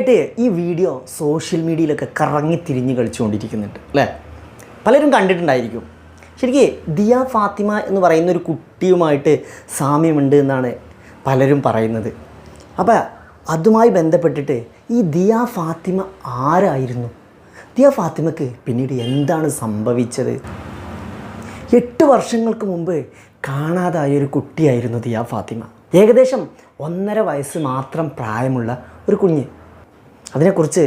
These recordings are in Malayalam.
അടുത്തിടെയായിട്ട് ഈ വീഡിയോ സോഷ്യൽ മീഡിയയിലൊക്കെ കറങ്ങി തിരിഞ്ഞ് കളിച്ചുകൊണ്ടിരിക്കുന്നുണ്ട് അല്ലേ? പലരും കണ്ടിട്ടുണ്ടായിരിക്കും. ശരിക്കും ദിയ ഫാത്തിമ എന്ന് പറയുന്ന ഒരു കുട്ടിയുമായിട്ട് സാമ്യമുണ്ട് എന്നാണ് പലരും പറയുന്നത്. അപ്പോൾ അതുമായി ബന്ധപ്പെട്ടിട്ട് ഈ ദിയ ഫാത്തിമ ആരായിരുന്നു? ദിയ ഫാത്തിമക്ക് പിന്നീട് എന്താണ് സംഭവിച്ചത്? എട്ട് വർഷങ്ങൾക്ക് മുമ്പ് കാണാതായ ഒരു കുട്ടിയായിരുന്നു ദിയ ഫാത്തിമ. ഏകദേശം ഒന്നര വയസ്സ് മാത്രം പ്രായമുള്ള ഒരു കുഞ്ഞ്. അതിനെക്കുറിച്ച്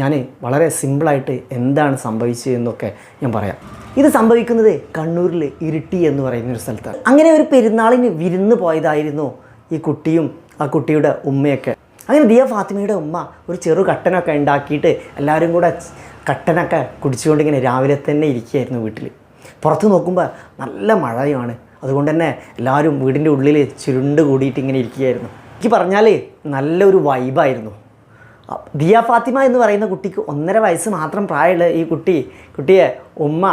ഞാൻ വളരെ സിമ്പിളായിട്ട് എന്താണ് സംഭവിച്ചതെന്നൊക്കെ ഞാൻ പറയാം. ഇത് സംഭവിക്കുന്നത് കണ്ണൂരിൽ ഇരിട്ടി എന്ന് പറയുന്ന ഒരു സ്ഥലത്താണ്. അങ്ങനെ ഒരു പെരുന്നാളിന് വിരുന്ന് പോയതായിരുന്നു ഈ കുട്ടിയും ആ കുട്ടിയുടെ ഉമ്മയൊക്കെ. അങ്ങനെ ദിയ ഫാത്തിമയുടെ ഉമ്മ ഒരു ചെറു കട്ടനൊക്കെ ഉണ്ടാക്കിയിട്ട് എല്ലാവരും കൂടെ കട്ടനൊക്കെ കുടിച്ചുകൊണ്ട് ഇങ്ങനെ രാവിലെ തന്നെ ഇരിക്കുകയായിരുന്നു വീട്ടിൽ പുറത്ത് നോക്കുമ്പോൾ നല്ല മഴയുമാണ്. അതുകൊണ്ട് തന്നെ എല്ലാവരും വീടിന്റെ ഉള്ളിൽ ചുരുണ്ട് കൂടിയിട്ട് ഇങ്ങനെ ഇരിക്കുകയായിരുന്നു. എനിക്ക് പറഞ്ഞാൽ നല്ലൊരു വൈബായിരുന്നു ദിയ ഫാത്തിമ എന്ന് പറയുന്ന കുട്ടിക്ക് ഒന്നര വയസ്സ് മാത്രം പ്രായമുള്ള ഈ കുട്ടി കുട്ടിയെ ഉമ്മ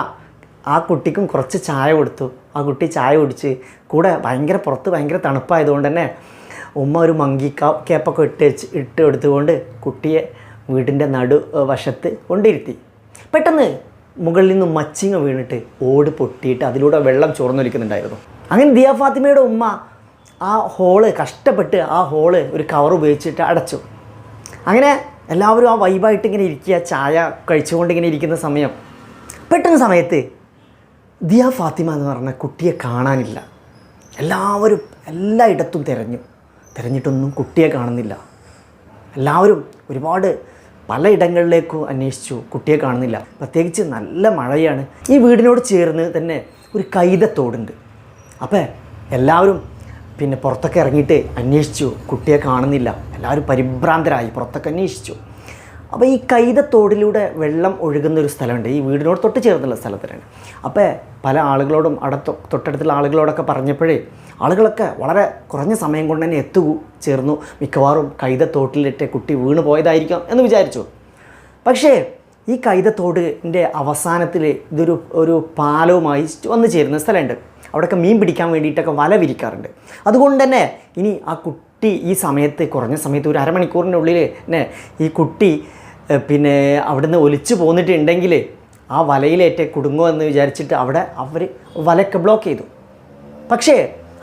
ആ കുട്ടിക്കും കുറച്ച് ചായ കൊടുത്തു. ആ കുട്ടി ചായ കുടിച്ച് കൂടെ ഭയങ്കര പുറത്ത് ഭയങ്കര തണുപ്പായതുകൊണ്ട് തന്നെ ഉമ്മ ഒരു മങ്കി കാ കേപ്പൊക്കെ ഇട്ട് വെച്ച് ഇട്ട് എടുത്തുകൊണ്ട് കുട്ടിയെ വീടിന്റെ നടു വശത്ത് കൊണ്ടിരുത്തി. പെട്ടെന്ന് മുകളിൽ നിന്ന് മച്ചിങ്ങ വീണിട്ട് ഓട് പൊട്ടിയിട്ട് അതിലൂടെ വെള്ളം ചോർന്നൊലിക്കുന്നുണ്ടായിരുന്നു. അങ്ങനെ ദിയ ഫാത്തിമയുടെ ഉമ്മ ആ ഹോൾ കഷ്ടപ്പെട്ട് ആ ഹോൾ ഒരു കവർ ഉപയോഗിച്ചിട്ട് അടച്ചു. അങ്ങനെ എല്ലാവരും ആ വൈബായിട്ട് ഇങ്ങനെ ഇരിക്കുക ചായ കഴിച്ചുകൊണ്ട് ഇങ്ങനെ ഇരിക്കുന്ന സമയം. പെട്ടെന്ന് സമയത്ത് ദിയ ഫാത്തിമ എന്ന് പറഞ്ഞ കുട്ടിയെ കാണാനില്ല. എല്ലാവരും എല്ലായിടത്തും തിരഞ്ഞു. തിരഞ്ഞിട്ടൊന്നും കുട്ടിയെ കാണുന്നില്ല. എല്ലാവരും ഒരുപാട് പലയിടങ്ങളിലേക്കും അന്വേഷിച്ചു കുട്ടിയെ കാണുന്നില്ല. പ്രത്യേകിച്ച് നല്ല മഴയാണ്. ഈ വീടിനോട് ചേർന്ന് തന്നെ ഒരു കൈതത്തോടുണ്ട്. അപ്പോൾ എല്ലാവരും പിന്നെ പുറത്തൊക്കെ ഇറങ്ങിയിട്ട് അന്വേഷിച്ചു കുട്ടിയെ കാണുന്നില്ല. എല്ലാവരും പരിഭ്രാന്തരായി പുറത്തൊക്കെ അന്വേഷിച്ചു. അപ്പോൾ ഈ കൈതത്തോടിലൂടെ വെള്ളം ഒഴുകുന്ന ഒരു സ്ഥലമുണ്ട്. ഈ വീടിനോട് തൊട്ട് ചേർന്നുള്ള സ്ഥലത്തിനാണ് അപ്പോൾ പല ആളുകളോടും അടുത്ത് തൊട്ടടുത്തുള്ള ആളുകളോടൊക്കെ പറഞ്ഞപ്പോഴേ ആളുകളൊക്കെ വളരെ കുറഞ്ഞ സമയം കൊണ്ട് തന്നെ എത്തു ചേർന്നു. മിക്കവാറും കൈതത്തോട്ടിലിട്ട് കുട്ടി വീണ് പോയതായിരിക്കാം എന്ന് വിചാരിച്ചു. പക്ഷേ ഈ കൈതത്തോടിന്റെ അവസാനത്തിൽ ഇതൊരു ഒരു പാലവുമായി വന്നു ചേരുന്ന സ്ഥലമുണ്ട്. അവിടെയൊക്കെ മീൻ പിടിക്കാൻ വേണ്ടിയിട്ടൊക്കെ വല വിരിക്കാറുണ്ട്. അതുകൊണ്ട് തന്നെ ഇനി ആ കുട്ടി ഈ സമയത്ത് കുറഞ്ഞ സമയത്ത് ഒരു അരമണിക്കൂറിന്റെ ഉള്ളിൽ തന്നെ ഈ കുട്ടി പിന്നെ അവിടുന്ന് ഒലിച്ചു പോന്നിട്ടുണ്ടെങ്കിൽ ആ വലയിലേറ്റ് എന്ന് വിചാരിച്ചിട്ട് അവിടെ അവർ വലയൊക്കെ ബ്ലോക്ക് ചെയ്തു. പക്ഷേ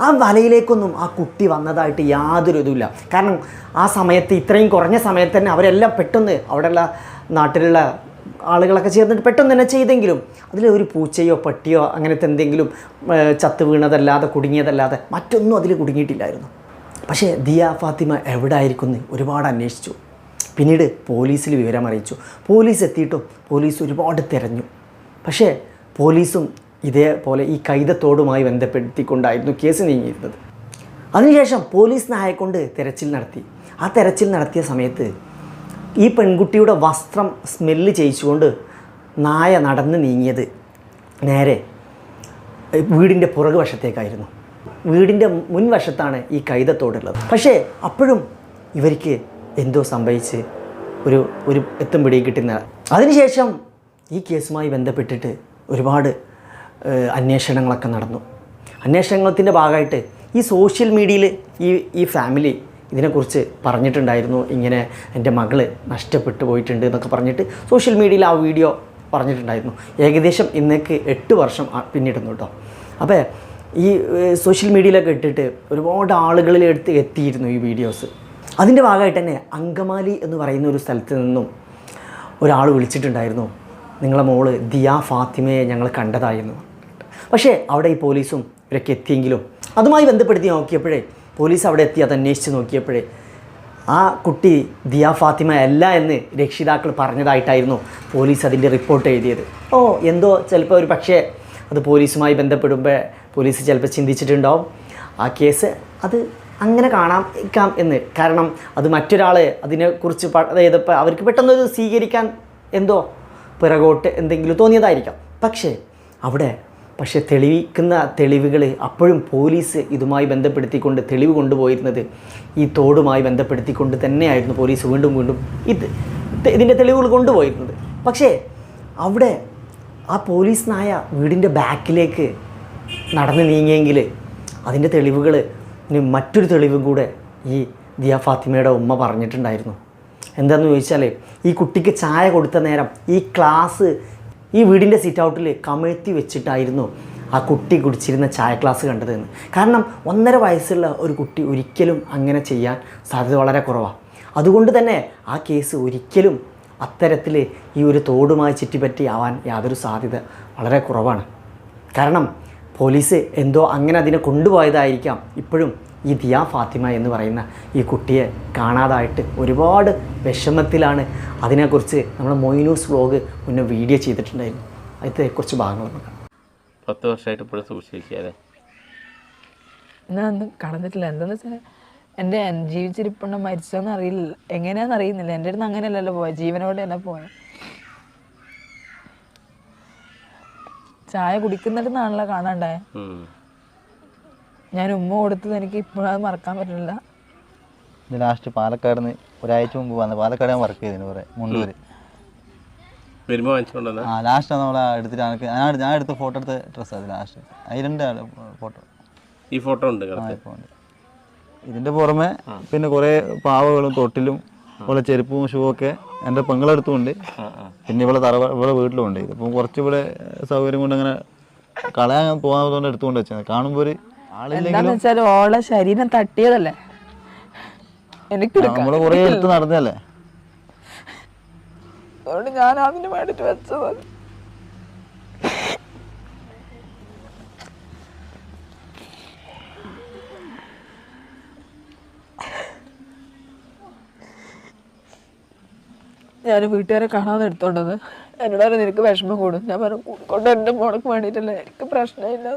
ആ വലയിലേക്കൊന്നും ആ കുട്ടി വന്നതായിട്ട് യാതൊരു ഇതുമില്ല. കാരണം ആ സമയത്ത് ഇത്രയും കുറഞ്ഞ സമയത്ത് തന്നെ അവരെല്ലാം പെട്ടെന്ന് അവിടെയുള്ള നാട്ടിലുള്ള ആളുകളൊക്കെ ചേർന്നിട്ട് പെട്ടെന്ന് തന്നെ ചെയ്തെങ്കിലും അതിൽ ഒരു പൂച്ചയോ പട്ടിയോ അങ്ങനത്തെ എന്തെങ്കിലും ചത്ത് വീണതല്ലാതെ കുടുങ്ങിയതല്ലാതെ മറ്റൊന്നും അതിൽ കുടുങ്ങിയിട്ടില്ലായിരുന്നു. പക്ഷേ ദിയ ഫാത്തിമ എവിടെ ആയിരിക്കും എന്ന് ഒരുപാട് അന്വേഷിച്ചു. പിന്നീട് പോലീസിൽ വിവരം അറിയിച്ചു. പോലീസ് എത്തിയിട്ടും പോലീസ് ഒരുപാട് തിരഞ്ഞു. പക്ഷേ പോലീസും ഇതേപോലെ ഈ കൈതത്തോടുമായി ബന്ധപ്പെടുത്തിക്കൊണ്ടായിരുന്നു കേസ് നീങ്ങിയിരുന്നത്. അതിനുശേഷം പോലീസ് നായെ തിരച്ചിൽ നടത്തി. ആ തിരച്ചിൽ നടത്തിയ സമയത്ത് ഈ പെൺകുട്ടിയുടെ വസ്ത്രം സ്മെല്ല് ചെയ്യിച്ചുകൊണ്ട് നായ നടന്ന് നീങ്ങിയത് നേരെ വീടിന്റെ പുറകുവശത്തേക്കായിരുന്നു. വീടിന്റെ മുൻവശത്താണ് ഈ കൈതത്തോടുള്ളത്. പക്ഷേ അപ്പോഴും ഇവർക്ക് എന്തോ സംഭവിച്ച് ഒരു ഒരു എത്തും പിടിയും കിട്ടുന്ന. അതിനുശേഷം ഈ കേസുമായി ബന്ധപ്പെട്ടിട്ട് ഒരുപാട് അന്വേഷണങ്ങളൊക്കെ നടന്നു. അന്വേഷണത്തിന്റെ ഭാഗമായിട്ട് ഈ സോഷ്യൽ മീഡിയയിൽ ഈ ഈ ഫാമിലി ഇതിനെക്കുറിച്ച് പറഞ്ഞിട്ടുണ്ടായിരുന്നു. ഇങ്ങനെ എന്റെ മകൾ നഷ്ടപ്പെട്ടു പോയിട്ടുണ്ട് എന്നൊക്കെ പറഞ്ഞിട്ട് സോഷ്യൽ മീഡിയയിൽ ആ വീഡിയോ പറഞ്ഞിട്ടുണ്ടായിരുന്നു. ഏകദേശം ഇന്നേക്ക് എട്ട് വർഷം പിന്നിടുന്നു കേട്ടോ അപ്പോൾ ഈ സോഷ്യൽ മീഡിയയിലൊക്കെ ഇട്ടിട്ട് ഒരുപാട് ആളുകളിൽ എടുത്ത് എത്തിയിരുന്നു ഈ വീഡിയോസ് അതിന്റെ ഭാഗമായിട്ട് തന്നെ അങ്കമാലി എന്ന് പറയുന്ന ഒരു സ്ഥലത്ത് നിന്നും ഒരാൾ വിളിച്ചിട്ടുണ്ടായിരുന്നു. നിങ്ങളെ മോൾ ദിയ ഫാത്തിമയെ ഞങ്ങൾ കണ്ടതായിരുന്നു. പക്ഷേ അവിടെ ഈ പോലീസും ഇവരൊക്കെ എത്തിയെങ്കിലും അതുമായി ബന്ധപ്പെടുത്തി നോക്കിയപ്പോഴേ പോലീസ് അവിടെ എത്തി അത് അന്വേഷിച്ച് നോക്കിയപ്പോഴേ ആ കുട്ടി ദിയ ഫാത്തിമ അല്ല എന്ന് രക്ഷിതാക്കൾ പറഞ്ഞതായിട്ടായിരുന്നു പോലീസ് അതിന്റെ റിപ്പോർട്ട് എഴുതിയത്. ഓ എന്തോ ചിലപ്പോൾ ഒരു പക്ഷേ അത് പോലീസുമായി ബന്ധപ്പെടുമ്പോൾ പോലീസ് ചിലപ്പോൾ ചിന്തിച്ചിട്ടുണ്ടാവും. ആ കേസ് അത് അങ്ങനെ കാണാം എന്ന്. കാരണം അത് മറ്റൊരാൾ അതിനെക്കുറിച്ച് ചെയ്തപ്പോൾ അവർക്ക് പെട്ടെന്ന് സ്വീകരിക്കാൻ എന്തോ പിറകോട്ട് എന്തെങ്കിലും തോന്നിയതായിരിക്കാം. പക്ഷേ അവിടെ പക്ഷേ തെളിയിക്കുന്ന തെളിവുകൾ അപ്പോഴും പോലീസ് ഇതുമായി ബന്ധപ്പെടുത്തിക്കൊണ്ട് തെളിവ് കൊണ്ടുപോയിരുന്നത് ഈ തോടുമായി ബന്ധപ്പെടുത്തിക്കൊണ്ട് തന്നെയായിരുന്നു പോലീസ് വീണ്ടും വീണ്ടും ഇത് ഇതിന്റെ തെളിവുകൾ കൊണ്ടുപോയിരുന്നത്. പക്ഷേ അവിടെ ആ പോലീസ് നായ വീടിന്റെ ബാക്കിലേക്ക് നടന്ന് നീങ്ങിയെങ്കിൽ അതിന്റെ തെളിവുകൾ മറ്റൊരു തെളിവും കൂടെ ഈ ദിയ ഫാത്തിമയുടെ ഉമ്മ പറഞ്ഞിട്ടുണ്ടായിരുന്നു. എന്താണെന്ന് ചോദിച്ചാൽ ഈ കുട്ടിക്ക് ചായ കൊടുത്ത നേരം ഈ ക്ലാസ് ഈ വീടിന്റെ സിറ്റ് ഔട്ടിൽ കമഴ്ത്തി വെച്ചിട്ടായിരുന്നു ആ കുട്ടി കുടിച്ചിരുന്ന ചായ ക്ലാസ് കണ്ടതെന്ന്. കാരണം ഒന്നര വയസ്സുള്ള ഒരു കുട്ടി ഒരിക്കലും അങ്ങനെ ചെയ്യാൻ സാധ്യത വളരെ കുറവാണ് അതുകൊണ്ട് തന്നെ ആ കേസ് ഒരിക്കലും അത്തരത്തിൽ ഈ ഒരു തോടുമായി ചുറ്റിപ്പറ്റി ആവാൻ യാതൊരു സാധ്യത വളരെ കുറവാണ്. കാരണം പോലീസ് എന്തോ അങ്ങനെ അതിനെ കൊണ്ടുപോയതായിരിക്കാം. ഇപ്പോഴും ഈ ദിയ ഫാത്തിമ എന്ന് പറയുന്ന ഈ കുട്ടിയെ കാണാതായിട്ട് ഒരുപാട് വിഷമത്തിലാണ്. അതിനെക്കുറിച്ച് നമ്മൾ മൊയ്നൂസ് വ്ലോഗ് മുന്നേ വീഡിയോ ചെയ്തിട്ടുണ്ടായിരുന്നു. അതിന്റെ കുറച്ച് ഭാഗങ്ങൾ നമുക്ക് പത്ത് വർഷമായിട്ട് ഇപ്പോഴും സൂക്ഷിക്കാതെ ഞാൻ കടന്നിട്ടില്ല. എന്താന്ന് വെച്ചാൽ എന്റെ മരിച്ചോ മരിച്ചോന്ന് അറിയില്ല. എങ്ങനെയാണെന്ന് അറിയുന്നില്ല. എന്റെ അടുത്ത് അങ്ങനെയല്ലല്ലോ പോയത് ജീവനോടെയല്ല പോയത് ചായ കുടിക്കുന്നിടത്താണല്ലോ കാണാണ്ടായ. ഞാൻ ഉമ്മ കൊടുത്തത് എനിക്ക് ഇപ്പോഴും അത് മറക്കാൻ പറ്റില്ല. ഇത് ലാസ്റ്റ് പാലക്കാട് നിന്ന് ഒരാഴ്ച മുമ്പ് വന്ന പാലക്കാട് ഞാൻ വർക്ക് ചെയ്തിന് കുറെ മുണ്ടൂര്. ആ ലാസ്റ്റ് നമ്മൾ എടുത്തിട്ട് എനിക്ക് ഞാൻ എടുത്ത- ഞാൻ എടുത്ത ഫോട്ടോ എടുത്ത ഡ്രസ്സ് അത് ലാസ്റ്റ് അതിലുണ്ട് ഫോട്ടോ ഈ ഫോട്ടോ ഉണ്ട് ഇതിന്റെ പുറമെ പിന്നെ കുറേ പാവകളും തൊട്ടിലും അതുപോലെ ചെരുപ്പും ഷൂ ഒക്കെ എന്റെ പെങ്ങളെടുത്തുമുണ്ട് പിന്നെ ഇവിടെ തറ ഇവിടെ വീട്ടിലുണ്ട്. ഇതിപ്പം കുറച്ച് ഇവിടെ സൗകര്യം കൊണ്ട് അങ്ങനെ കളയാൻ പോകാത്തതുകൊണ്ട് എടുത്തുകൊണ്ട് വെച്ചത്. കാണുമ്പോൾ ഒരു ആളില്ലെങ്കിലും വെച്ചാൽ ഓളെ ശരീരം തട്ടിയതല്ലേ? എനിക്ക് നമ്മൾ കുറേ എടുത്ത് നടന്നല്ലേ അതുകൊണ്ട് ഞാൻ അതിന് വേണ്ടിട്ട് വെച്ചത് ഞാൻ വീട്ടുകാരെ കാണാതെ എടുത്തോണ്ടത്. എന്നോട് പറഞ്ഞു നിനക്ക് വിഷമം കൂടും. ഞാൻ പറഞ്ഞു കൂടിക്കൊണ്ട് എന്റെ മോൾക്ക് വേണ്ടിയിട്ടല്ലേ? എനിക്ക് പ്രശ്നമില്ല.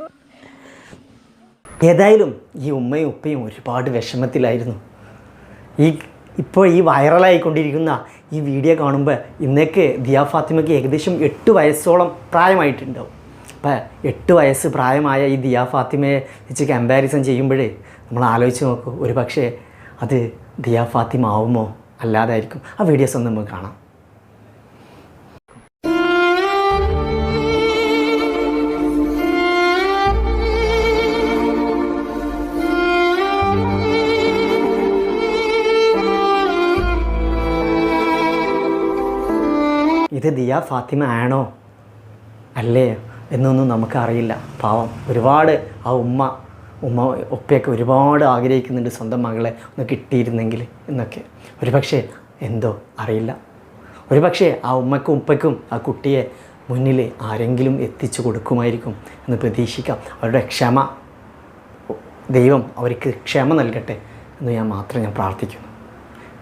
ഏതായാലും ഈ ഉമ്മയും ഉപ്പയും ഒരുപാട് വിഷമത്തിലായിരുന്നു. ഈ ഇപ്പോൾ ഈ വൈറലായിക്കൊണ്ടിരിക്കുന്ന ഈ വീഡിയോ കാണുമ്പോൾ ഇന്നേക്ക് ദിയാ ഫാത്തിമയ്ക്ക് ഏകദേശം എട്ട് വയസ്സോളം പ്രായമായിട്ടുണ്ടാവും. അപ്പം എട്ട് വയസ്സ് പ്രായമായ ഈ ദിയാ ഫാത്തിമയെ വെച്ച് കമ്പാരിസൺ ചെയ്യുമ്പോഴേ നമ്മൾ ആലോചിച്ച് നോക്കൂ ഒരു പക്ഷേ അത് ദിയാ ഫാത്തിമ ആവുമോ? അല്ലാതായിരിക്കും. ആ വീഡിയോസ് ഒന്ന് നമുക്ക് കാണാം. ഇത് ദിയ ഫാത്തിമ ആണോ? അല്ലേ? എന്നൊന്നും നമുക്കറിയില്ല. പാവം. ഒരുപാട് ആ ഉമ്മ ഉമ്മ ഉപ്പയൊക്കെ ഒരുപാട് ആഗ്രഹിക്കുന്നുണ്ട് സ്വന്തം മകളെ ഒന്ന് കിട്ടിയിരുന്നെങ്കിൽ എന്നൊക്കെ. ഒരുപക്ഷെ എന്തോ അറിയില്ല. ഒരുപക്ഷെ ആ ഉമ്മയ്ക്കും ഉപ്പയ്ക്കും ആ കുട്ടിയെ മുന്നിൽ ആരെങ്കിലും എത്തിച്ചു കൊടുക്കുമായിരിക്കും എന്ന് പ്രതീക്ഷിക്കാം. അവരുടെ ക്ഷമ ദൈവം അവർക്ക് ക്ഷമ നൽകട്ടെ എന്ന് ഞാൻ മാത്രം ഞാൻ പ്രാർത്ഥിക്കുന്നു.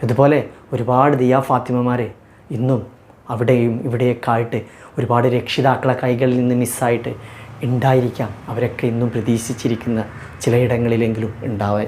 ഇതുപോലെ ഒരുപാട് ദിയാ ഫാത്തിമമാരെ ഇന്നും അവിടെയും ഇവിടെയൊക്കെ ആയിട്ട് ഒരുപാട് രക്ഷിതാക്കളെ കൈകളിൽ നിന്ന് മിസ്സായിട്ട് ഉണ്ടായിരിക്കാം. അവരൊക്കെ ഇന്നും പ്രതീക്ഷിച്ചിരിക്കുന്ന ചിലയിടങ്ങളിലെങ്കിലും ഉണ്ടാവാൻ